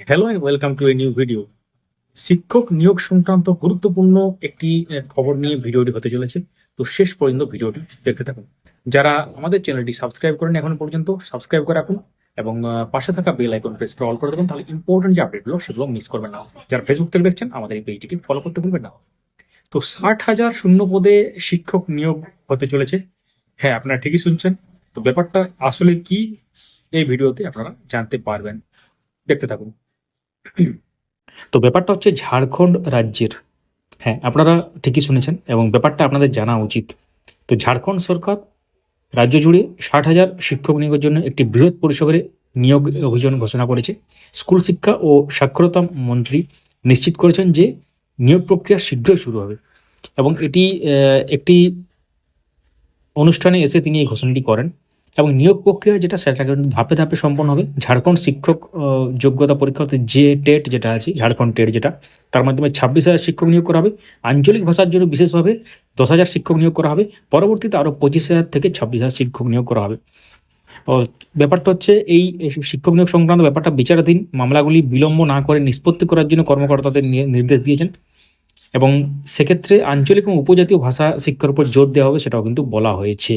Hello and welcome to a new video শিক্ষক নিয়োগ সংক্রান্ত গুরুত্বপূর্ণ একটি খবর নিয়ে ভিডিওটি হতে চলেছে। তো শেষ পর্যন্ত ভিডিওটি দেখতে থাকুন। যারা আমাদের চ্যানেলটি সাবস্ক্রাইব করেন এখনও পর্যন্ত, সাবস্ক্রাইব করে রাখুন এবং পাশে থাকা বেল আইকন প্রেস করে অল করে দেবেন, তাহলে ইম্পর্টেন্ট যে আপডেটগুলো সেগুলো মিস করবেন না। যারা ফেসবুক থেকে দেখছেন, আমাদের এই পেজটিকে ফলো করতে ভুলবেন না। তো ষাট হাজার শূন্য পদে শিক্ষক নিয়োগ হতে চলেছে। হ্যাঁ আপনারা ঠিকই শুনছেন। তো ব্যাপারটা আসলে কি, এই ভিডিওতে আপনারা জানতে পারবেন। দেখতে থাকুন। তো ব্যাপারটা হচ্ছে ঝাড়খণ্ড রাজ্যের। হ্যাঁ আপনারা ঠিকই শুনেছেন এবং ব্যাপারটা আপনাদের জানা উচিত। তো ঝাড়খণ্ড সরকার রাজ্য জুড়ে ষাট হাজার শিক্ষক নিয়োগের জন্য একটি বৃহৎ পরিসরে নিয়োগ অভিযান ঘোষণা করেছে। স্কুল শিক্ষা ও সাক্ষরতা মন্ত্রী নিশ্চিত করেছেন যে নিয়োগ প্রক্রিয়া শীঘ্রই শুরু হবে এবং এটি একটি অনুষ্ঠানে এসে তিনি এই ঘোষণাটি করেন। এবং নিয়োগ প্রক্রিয়া যেটা, সেটা কিন্তু ধাপে ধাপে সম্পন্ন হবে। ঝাড়খণ্ড শিক্ষক যোগ্যতা পরীক্ষা, অর্থাৎ যে টেট যেটা আছে, ঝাড়খণ্ড টেট যেটা, তার মাধ্যমে ছাব্বিশ হাজার শিক্ষক নিয়োগ করা হবে। আঞ্চলিক ভাষার জন্য বিশেষভাবে দশ হাজার শিক্ষক নিয়োগ করা হবে। পরবর্তীতে আরও পঁচিশ হাজার থেকে ছাব্বিশ হাজার শিক্ষক নিয়োগ করা হবে। ব্যাপারটা হচ্ছে, এই শিক্ষক নিয়োগ সংক্রান্ত ব্যাপারটা বিচারাধীন। মামলাগুলি বিলম্ব না করে নিষ্পত্তি করার জন্য কর্মকর্তাদের নির্দেশ দিয়েছেন। এবং সেক্ষেত্রে আঞ্চলিক এবং উপজাতীয় ভাষা শিক্ষার উপর জোর দেওয়া হবে, সেটাও কিন্তু বলা হয়েছে।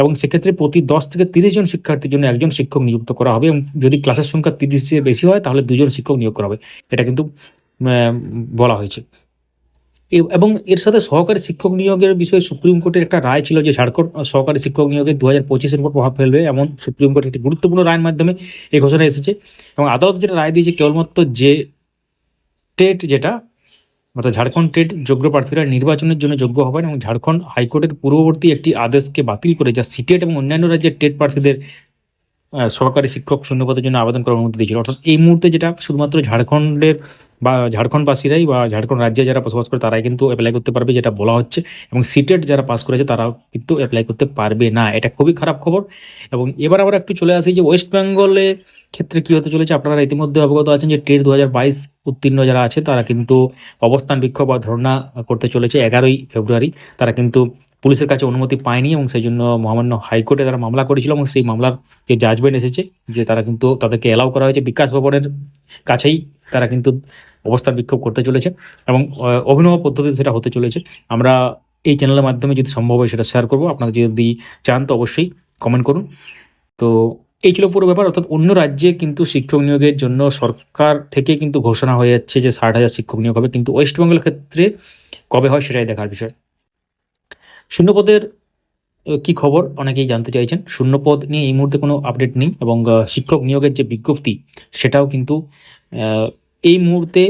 এবং সেক্ষেত্রে প্রতি দশ থেকে তিরিশ জন শিক্ষার্থীর জন্য একজন শিক্ষক নিযুক্ত করা হবে এবং যদি ক্লাসের সংখ্যা তিরিশের বেশি হয়, তাহলে দুজন শিক্ষক নিয়োগ করা হবে। এটা কিন্তু বলা হয়েছে। এবং এর সাথে সহকারী শিক্ষক নিয়োগের বিষয়ে সুপ্রিম কোর্টের একটা রায় ছিল যে ঝাড়খণ্ড সহকারী শিক্ষক নিয়োগের দু হাজার পঁচিশের উপর প্রভাব ফেলবে, এমন সুপ্রিম কোর্টের একটি গুরুত্বপূর্ণ রায়ের মাধ্যমে এই ঘোষণা এসেছে। এবং আদালত যেটা রায় দিয়েছে, কেবলমাত্র যে টেট যেটা অর্থাৎ ঝাড়খণ্ড টেট যোগ্য প্রার্থীরা নির্বাচনের জন্য যোগ্য হবেন এবং ঝাড়খণ্ড হাইকোর্টের পূর্ববর্তী একটি আদেশকে বাতিল করে যা সিটেট এবং অন্যান্য রাজ্যের টেট প্রার্থীদের সহকারী শিক্ষক শূন্যপদের জন্য আবেদন করার অনুমতি দিয়েছিল। অর্থাৎ এই মুহূর্তে যেটা শুধুমাত্র ঝাড়খণ্ডের বা ঝাড়খণ্ডবাসীরাই বা ঝাড়খণ্ড রাজ্যে যারা বসবাস করে তারাই কিন্তু অ্যাপ্লাই করতে পারবে, যেটা বলা হচ্ছে। এবং সিটেট যারা পাস করেছে তারাও কিন্তু অ্যাপ্লাই করতে পারবে না। এটা খুবই খারাপ খবর। এবং এবার আবার একটু চলে আসি যে ওয়েস্ট বেঙ্গলে ক্ষেত্রে কী হতে চলেছে? আপনারা ইতিমধ্যে অবগত আছেন যে টেট দু হাজার বাইশ উত্তীর্ণ যারা আছে, তারা কিন্তু অবস্থান বিক্ষোভ বা ধর্ণা করতে চলেছে এগারোই ফেব্রুয়ারি। তারা কিন্তু পুলিশের কাছে অনুমতি পায়নি এবং সেই জন্য মহামান্য হাইকোর্টে তারা মামলা করেছিল এবং সেই মামলার যে জাজমেন্ট এসেছে, যে তারা কিন্তু তাদেরকে অ্যালাউ করা হয়েছে বিকাশ ভবনের কাছেই। তারা কিন্তু অবস্থান বিক্ষোভ করতে চলেছে এবং অভিনব পদ্ধতিতে সেটা হতে চলেছে। আমরা এই চ্যানেলের মাধ্যমে যদি সম্ভব হয় সেটা শেয়ার করব। আপনারা যদি চান তো অবশ্যই কমেন্ট করুন। তো এই ছিল পুরো ব্যাপার। অর্থাৎ অন্য রাজ্যে কিন্তু শিক্ষক নিয়োগের জন্য সরকার থেকে কিন্তু ঘোষণা হয়ে যাচ্ছে যে ষাট হাজার শিক্ষক নিয়োগ হবে। কিন্তু ওয়েস্ট বেঙ্গলের ক্ষেত্রে কবে হয় সেটাই দেখার বিষয়। শূন্যপদের কি খবর? অনেকেই জানতে চাইছেন। শূন্যপদ নিয়ে এই মুহূর্তে কোনো আপডেট নেই এবং শিক্ষক নিয়োগের যে বিজ্ঞপ্তি সেটাও কিন্তু এই মুহূর্তে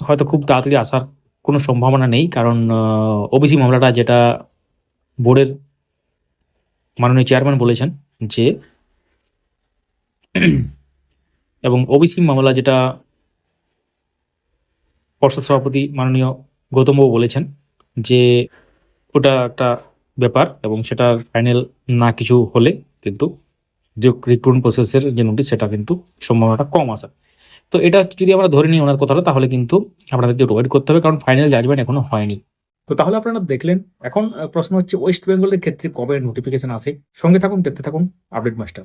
হয়তো খুব তাড়াতাড়ি আসার কোনো সম্ভাবনা নেই, কারণ ওবিসি মামলাটা যেটা বোর্ডের মাননীয় চেয়ারম্যান বলেছেন যে, এবং ওবিসি মামলা যেটা পর্ষদ সভাপতি মাননীয় গৌতমবাবু বলেছেন যে, ওটা একটা ব্যাপার এবং সেটা ফাইনাল না কিছু হলে কিন্তু যে রিক্রুটমেন্ট প্রসেসের যে নোটিশ সেটা কিন্তু সম্ভাবনাটা কম আসা। তো এটা যদি আমরা ধরে নিই ওনার কথাটা, তাহলে কিন্তু আপনাদেরকে প্রোভাইড করতে হবে, কারণ ফাইনাল জাজমেন্ট এখনও হয়নি। তো তাহলে আপনারা দেখলেন, এখন প্রশ্ন হচ্ছে ওয়েস্ট বেঙ্গলের ক্ষেত্রে কবে নোটিফিকেশন আসে? সঙ্গে থাকুন, দেখতে থাকুন আপডেট মাস্টার